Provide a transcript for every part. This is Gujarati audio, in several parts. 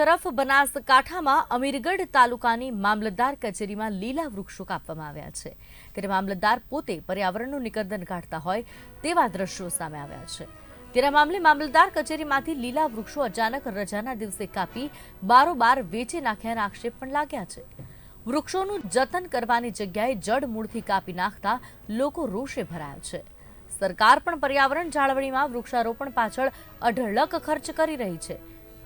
તરફ બનાસકાંઠામાં અમીરગઢ તાલુકાની મામલતદાર કચેરીમાં લીલા વૃક્ષો કાપવામાં આવ્યા છે. ત્યારે મામલતદાર પોતે પર્યાવરણનું નિકંદન કાઢતા હોય તેવા દ્રશ્યો સામે આવ્યા છે. ત્યારે મામલે મામલતદાર કચેરીમાંથી લીલા વૃક્ષો અચાનક રજાના દિવસે કાપી બારોબાર વેચી નાખ્યાના આક્ષેપ પણ લાગ્યા છે. વૃક્ષોનું જતન કરવાની જગ્યાએ જડ મૂળથી કાપી નાખતા લોકો રોષે ભરાયા છે. સરકાર પણ પર્યાવરણ જાળવણીમાં વૃક્ષારોપણ પાછળ અઢળક ખર્ચ કરી રહી છે.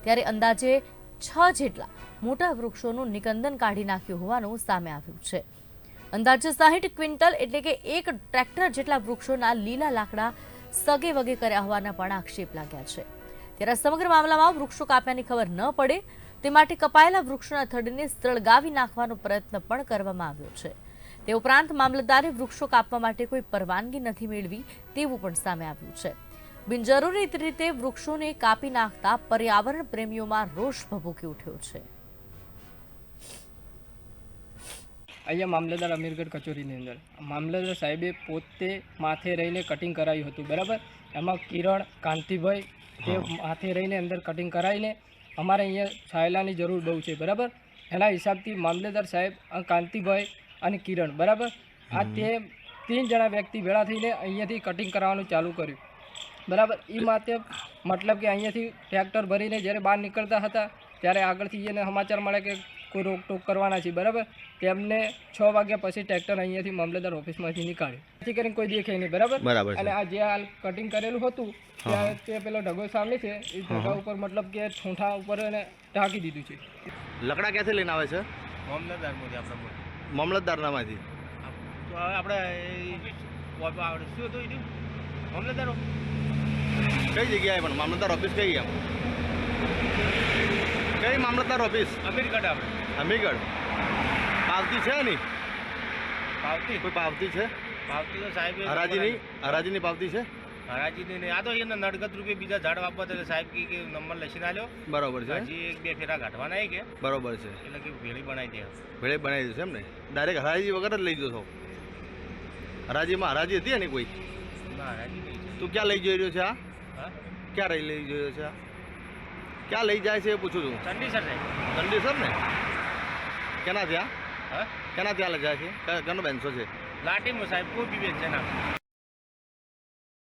ત્યારે અંદાજે છ જેટલા મોટા વૃક્ષોનું નિકંદન કાઢી નાખ્યું હોવાનું સામે આવ્યું છે. અંદાજે સાહીઠ ક્વિન્ટલ એટલે કે એક ટ્રેક્ટર જેટલા વૃક્ષોના લીલા લાકડા સગે વગે કર્યા હોવાના પણ આક્ષેપ લાગ્યા છે. ત્યારે સમગ્ર મામલામાં વૃક્ષો કાપ્યાની ખબર ન પડે તે માટે કપાયેલા વૃક્ષોના થડને સળગાવી નાખવાનો પ્રયત્ન પણ કરવામાં આવ્યો છે. તે ઉપરાંત મામલતદારે વૃક્ષો કાપવા માટે કોઈ પરવાનગી નથી મેળવી તેવું પણ સામે આવ્યું છે. બિનજરૂરી રીતે વૃક્ષોને કાપી નાખતા પર્યાવરણ પ્રેમીઓમાં રોષ ભભૂકી ઉઠ્યો છે. અહીંયા મામલતદાર અમીરગઢ કચોરીની અંદર. મામલતદાર સાહેબે પોતે માથે રહીને કટિંગ કરાવ્યું હતું બરાબર? એમાં કિરણ કાંતિભાઈ તે માથે રહીને અંદર કટિંગ કરાવીને અમારે અહીંયા છાયલાની જરૂર બહુ છે બરાબર? એના હિસાબથી મામલતદાર સાહેબ કાંતિભાઈ અને કિરણ બરાબર? આ તે ત્રણ જણા વ્યક્તિ ભેળા થઈને અહીંયાથી કટિંગ કરાવવાનું ચાલુ કર્યું. બરાબર? એ માટે મતલબ કે અહીંયાથી ટ્રેક્ટર ભરીને જ્યારે બહાર નીકળતા હતા ત્યારે આગળથી એને સમાચાર મળે કે કોઈ રોકટોક કરવાના છે બરાબર? તેમને છ વાગ્યા પછી ટ્રેક્ટર અહીંયાથી મામલતદાર ઓફિસમાંથી નીકાળ્યું જેથી કરીને કોઈ દેખે નહીં બરાબર? બરાબર અને આ જે હાલ કટિંગ કરેલું હતું ત્યાં તે પેલો ઢગો સામે છે એ ઢગા ઉપર મતલબ કે ઠૂંઠા ઉપર એને ઢાંકી દીધું છે. લકડા ક્યાંથી લઈને આવે છે? મામલતદાર મોદી આપણે મામલતદારનામાંથી. આપણે શું હતું મામલતદાર કઈ જગ્યાએ પણ? મામલતદાર ઓફિસ કઈ એમ? કઈ મામલતદાર ઓફિસ અમીરગઢ આપણે અમીરગઢ? પાવતી છે નહીં પાવતી? કોઈ પાવતી છે? પાવતી તો સાહેબ હરાજીની? હરાજીની પાવતી છે? હરાજીની નહીં. આ તો એને નડગત રૂપે બીજા ઝાડ વાપવા એટલે સાહેબ કે કે નંબર લખીને આલ્યો. બરોબર છે. હજી એક બે ફેરા કાઢવાના કે. બરોબર છે. એટલે કે ભેળી બનાવી દે. ભેળી બનાવી દેશે છે એમ ને? ડાયરેક્ટ હરાજી વગર જ લઈ જશો. હરાજીમાં હરાજી હતી ને કોઈ? હરાજી તું ક્યાં લઈ જઈ રહ્યો છે આ? ક્યાં રહી લઈ જઈ છે? ક્યાં લઈ જાય છે એ પૂછું છું. ચંડીસર ચંડીસર ને? કેના ત્યાં હા? કેના ત્યાં લઈ જાય છે? કેનો બેનસો છે લાટીમાં સાહેબ કોઈ બી બેન છે ના